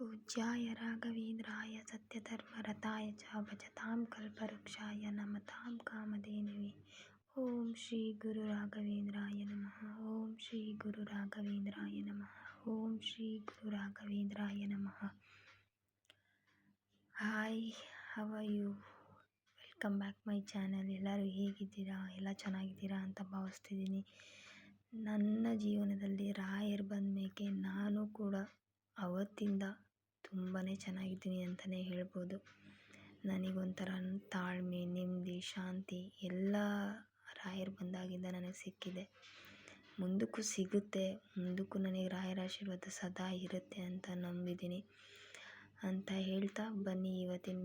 पूज्याय राघवेन्द्राय सत्यधर्मरताय च भजतां कल्पवृक्षाय नमतां कामधेनवे ॐ श्रीगुरुराघवेन्द्राय नमः ॐ श्रीगुरुराघवेन्द्राय नमः ॐ श्रीगुरुराघवेन्द्राय नमः hi how are you welcome back my channel ಎಲ್ಲರೂ ಹೇಗಿದ್ದೀರಾ ಎಲ್ಲ ಚೆನ್ನಾಗಿದ್ದೀರಾ ಅಂತ ಭಾವಿಸ್ತಿದ್ದೀನಿ ನನ್ನ ಜೀವನದಲ್ಲಿ ರಾಯರ್ ಬಂದ ಮೇಲೆ ನಾನು ಕೂಡ ಅವತ್ತಿಂದ ತುಂಬಾ ಚೆನ್ನಾಗಿದ್ದೀನಿ ಅಂತಲೇ ಹೇಳ್ಬೋದು. ನನಗೊಂಥರ ತಾಳ್ಮೆ, ನೆಮ್ಮದಿ, ಶಾಂತಿ ಎಲ್ಲ ರಾಯರು ಬಂದಾಗಿಂದ ನನಗೆ ಸಿಕ್ಕಿದೆ. ಮುಂದಕ್ಕೂ ಸಿಗುತ್ತೆ, ಮುಂದಕ್ಕೂ ನನಗೆ ರಾಯರ ಆಶೀರ್ವಾದ ಸದಾ ಇರುತ್ತೆ ಅಂತ ನಂಬಿದ್ದೀನಿ. ಅಂತ ಹೇಳ್ತಾ ಬನ್ನಿ, ಇವತ್ತಿನ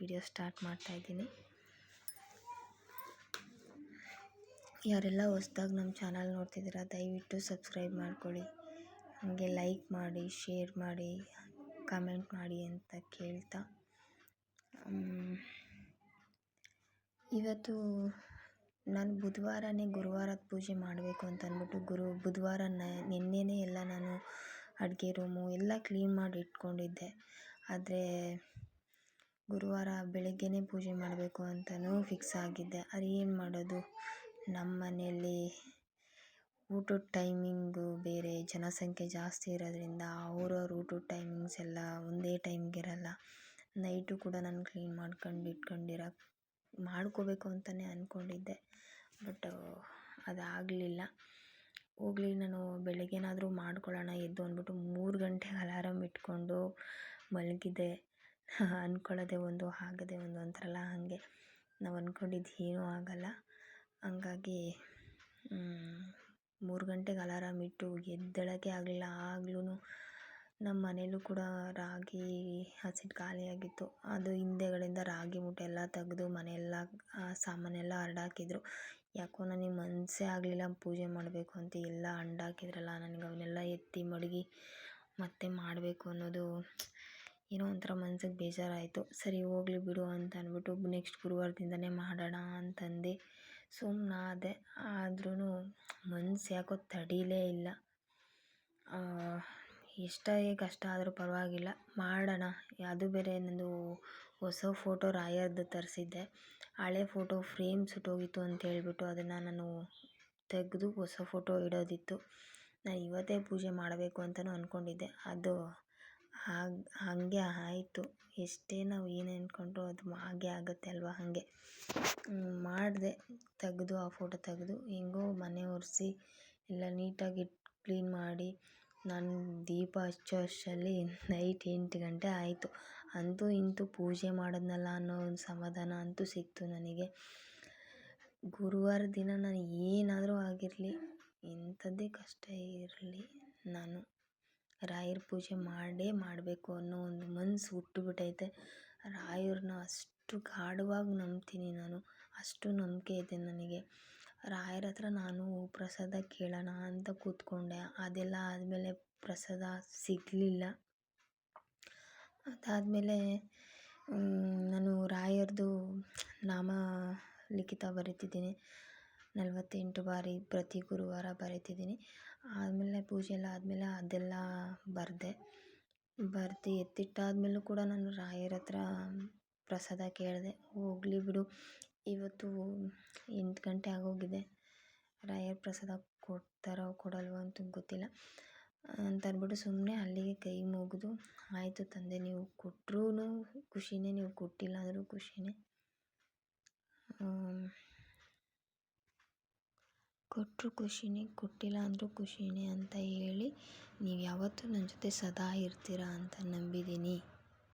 ವಿಡಿಯೋ ಸ್ಟಾರ್ಟ್ ಮಾಡ್ತಾಯಿದ್ದೀನಿ ಯಾರೆಲ್ಲ ಹೊಸ್ದಾಗಿ ನಮ್ಮ ಚಾನಲ್ ನೋಡ್ತಿದ್ದೀರಾ, ದಯವಿಟ್ಟು ಸಬ್ಸ್ಕ್ರೈಬ್ ಮಾಡ್ಕೊಳ್ಳಿ. ಹಾಗೆ ಲೈಕ್ ಮಾಡಿ ಶೇರ್ ಮಾಡಿ. ಕಮೆಂಟ್ ಮಾಡಿ ಅಂತ ಕೇಳ್ತಾ. ಇವತ್ತು ನಾನು ಬುಧವಾರನೇ ಗುರುವಾರದ ಪೂಜೆ ಮಾಡಬೇಕು ಅಂತ ಅಂದ್ಬಿಟ್ಟು ಗುರು ಬುಧವಾರ ನಿನ್ನೆನೇ ಎಲ್ಲ ನಾನು ಅಡುಗೆ ರೂಮು ಎಲ್ಲ ಕ್ಲೀನ್ ಮಾಡಿ ಇಟ್ಕೊಂಡಿದ್ದೆ. ಆದರೆ ಗುರುವಾರ ಬೆಳಗ್ಗೆನೇ ಪೂಜೆ ಮಾಡಬೇಕು ಅಂತಲೂ ಫಿಕ್ಸ್ ಆಗಿದ್ದೆ. ಅದು ಏನು ಮಾಡೋದು? ನಮ್ಮ ಮನೆಯಲ್ಲಿ ಊಟದ ಟೈಮಿಂಗು ಬೇರೆ ಜನಸಂಖ್ಯೆ ಜಾಸ್ತಿ ಇರೋದ್ರಿಂದ ಅವ್ರವ್ರ ಊಟದ ಟೈಮಿಂಗ್ಸ್ ಎಲ್ಲ ಒಂದೇ ಟೈಮ್ಗಿರಲ್ಲ ನೈಟು ಕೂಡ ನಾನು ಕ್ಲೀನ್ ಮಾಡ್ಕೊಂಡು ಇಟ್ಕೊಂಡಿರೋ ಮಾಡ್ಕೋಬೇಕು ಅಂತಲೇ ಅಂದ್ಕೊಂಡಿದ್ದೆ ಬಟ್ ಅದಾಗಲಿಲ್ಲ. ಹೋಗ್ಲಿ, ನಾನು ಬೆಳಗ್ಗೆನಾದರೂ ಮಾಡ್ಕೊಳ್ಳೋಣ, ಎದ್ದು ಅಂದ್ಬಿಟ್ಟು ಮೂರು ಗಂಟೆಗೆ ಅಲಾರಾಮ್ ಇಟ್ಕೊಂಡು ಮಲಗಿದೆ. ಅಂದ್ಕೊಳ್ಳೋದೇ ಒಂದು ಆಗದೆ ಒಂದು ಅಂತಾರಲ್ಲ ಹಾಗೆ. ನಾವು ಅಂದ್ಕೊಂಡಿದ್ದು ಏನೂ ಆಗೋಲ್ಲ. ಹಂಗಾಗಿ ಮೂರು ಗಂಟೆಗೆ ಅಲಾರಾಮ್ ಇಟ್ಟು ಎದ್ದೇಳೋಕ್ಕೆ ಆಗಲಿಲ್ಲ. ಆಗ್ಲೂ ನಮ್ಮ ಮನೇಲೂ ಕೂಡ ರಾಗಿ ಹಸಿಟ್ಟು ಖಾಲಿಯಾಗಿತ್ತು. ಅದು ಹಿಂದೆಗಳಿಂದ ರಾಗಿ ಮೂಟೆ ಎಲ್ಲ ತೆಗೆದು ಮನೆಯೆಲ್ಲ ಸಾಮಾನೆಲ್ಲ ಹರಡಾಕಿದ್ರು. ಯಾಕೋ ನನಗೆ ಮನಸ್ಸೇ ಆಗಲಿಲ್ಲ ಪೂಜೆ ಮಾಡಬೇಕು ಅಂತ. ಎಲ್ಲ ಹಂಡಾಕಿದ್ರಲ್ಲ, ನನಗೆ ಅವನ್ನೆಲ್ಲ ಎತ್ತಿ ಮಡಗಿ ಮತ್ತೆ ಮಾಡಬೇಕು ಅನ್ನೋದು. ಏನೋ ಒಂಥರ ಮನ್ಸಿಗೆ ಬೇಜಾರಾಯಿತು. ಸರಿ, ಹೋಗಲಿ ಬಿಡು ಅಂತ ಅಂದ್ಬಿಟ್ಟು ನೆಕ್ಸ್ಟ್ ಗುರುವಾರದಿಂದನೇ ಮಾಡೋಣ ಅಂತಂದು. ಸುಮ್ಮನಾದೆ ಆದ್ರೂ ಮನ್ಸು ಯಾಕೋ ತಡೀಲೇ ಇಲ್ಲ. ಎಷ್ಟೇ ಕಷ್ಟ ಆದರೂ ಪರವಾಗಿಲ್ಲ. ಮಾಡೋಣ. ಅದು ಬೇರೆ ನನ್ನದು ಹೊಸ ಫೋಟೋ ರಾಯರ್ದು ತರಿಸಿದ್ದೆ. ಹಳೆ ಫೋಟೋ ಫ್ರೇಮ್ ಸುಟ್ಟೋಗಿತ್ತು ಅಂತ ಹೇಳಿಬಿಟ್ಟು ಅದನ್ನು ನಾನು ತೆಗೆದು ಹೊಸ ಫೋಟೋ ಇಡೋದಿತ್ತು. ನಾನು ಇವತ್ತೇ ಪೂಜೆ ಮಾಡಬೇಕು ಅಂತಲೂ ಅಂದ್ಕೊಂಡಿದ್ದೆ ಅದು ಹಾಗೆ ಹಾಗೆ ಆಯಿತು. ಎಷ್ಟೇ ನಾವು ಏನು ಅಂದ್ಕೊಂಡ್ರು ಅದು ಹಾಗೆ ಆಗುತ್ತೆ ಅಲ್ವಾ ಹಾಗೆ. ಮಾಡಿದೆ. ತೆಗೆದು ಆ ಫೋಟೋ ತೆಗೆದು ಹೆಂಗೋ ಮನೆ ಒರೆಸಿ ಎಲ್ಲ ನೀಟಾಗಿ ಕ್ಲೀನ್ ಮಾಡಿ. ನಾನು ದೀಪ ಹಚ್ಚೋ ಅಷ್ಟರಲ್ಲಿ ನೈಟ್ ಎಂಟು ಗಂಟೆ ಆಯಿತು. ಅಂತೂ ಇಂತೂ ಪೂಜೆ ಮಾಡಿದ್ನಲ್ಲ ಅನ್ನೋ ಒಂದು ಸಮಾಧಾನ ಅಂತೂ ಸಿಕ್ತು ನನಗೆ. ಗುರುವಾರ ದಿನ ನಾನು ಏನಾದರೂ ಆಗಿರಲಿ ಎಂಥದ್ದೇ ಕಷ್ಟ ಇರಲಿ ನಾನು. ರಾಯರ ಪೂಜೆ ಮಾಡೇ ಮಾಡಬೇಕು ಅನ್ನೋ ಒಂದು ಮನಸ್ಸು ಹುಟ್ಬಿಟ್ಟೈತೆ ರಾಯರನ್ನ ಅಷ್ಟು ಗಾಢವಾಗಿ ನಂಬ್ತೀನಿ ನಾನು. ಅಷ್ಟು ನಂಬಿಕೆ ಇದೆ ನನಗೆ. ರಾಯರ ಹತ್ರ ನಾನು ಪ್ರಸಾದ ಕೇಳೋಣ ಅಂತ ಕೂತ್ಕೊಂಡೆ. ಅದೆಲ್ಲ ಆದಮೇಲೆ ಪ್ರಸಾದ ಸಿಗಲಿಲ್ಲ. ಅದಾದಮೇಲೆ ನಾನು ರಾಯರದು ನಾಮ ಲಿಖಿತ ಬರಿತಿದ್ದೀನಿ. ನಲವತ್ತೆಂಟು ಬಾರಿ ಪ್ರತಿ ಗುರುವಾರ ಬರಿತಿದ್ದೀನಿ. ಆದಮೇಲೆ ಪೂಜೆ ಎಲ್ಲ ಆದಮೇಲೆ ಅದೆಲ್ಲ ಬರೆದೆ. ಬರೆದು ಎತ್ತಿಟ್ಟಾದ್ಮೇಲೂ ಕೂಡ ನಾನು ರಾಯರ ಹತ್ರ ಪ್ರಸಾದ ಕೇಳಿದೆ. ಹೋಗಲಿ ಬಿಡು. ಇವತ್ತು ಎಂಟು ಗಂಟೆ ಆಗೋಗಿದೆ. ರಾಯರ ಪ್ರಸಾದ ಕೊಡ್ತಾರೋ ಕೊಡಲ್ವೋ ಅಂತ ಗೊತ್ತಿಲ್ಲ. ಅಂತ ಅಂದ್ಬಿಟ್ಟು ಸುಮ್ಮನೆ ಅಲ್ಲಿಗೆ ಕೈ ಮುಗಿದು, ಆಯಿತು ತಂದೆ, ನೀವು ಕೊಟ್ರೂ ಖುಷಿನೇ, ನೀವು ಕೊಟ್ಟಿಲ್ಲ ಅಂದರೂ ಖುಷಿನೇ. ಕೊಟ್ಟರು ಖುಷಿನೇ, ಕೊಟ್ಟಿಲ್ಲ ಅಂದರೂ ಖುಷಿನೇ ಅಂತ ಹೇಳಿ ನೀವು ಯಾವತ್ತೂ ನನ್ನ ಜೊತೆ ಸದಾ ಇರ್ತೀರ ಅಂತ ನಂಬಿದ್ದೀನಿ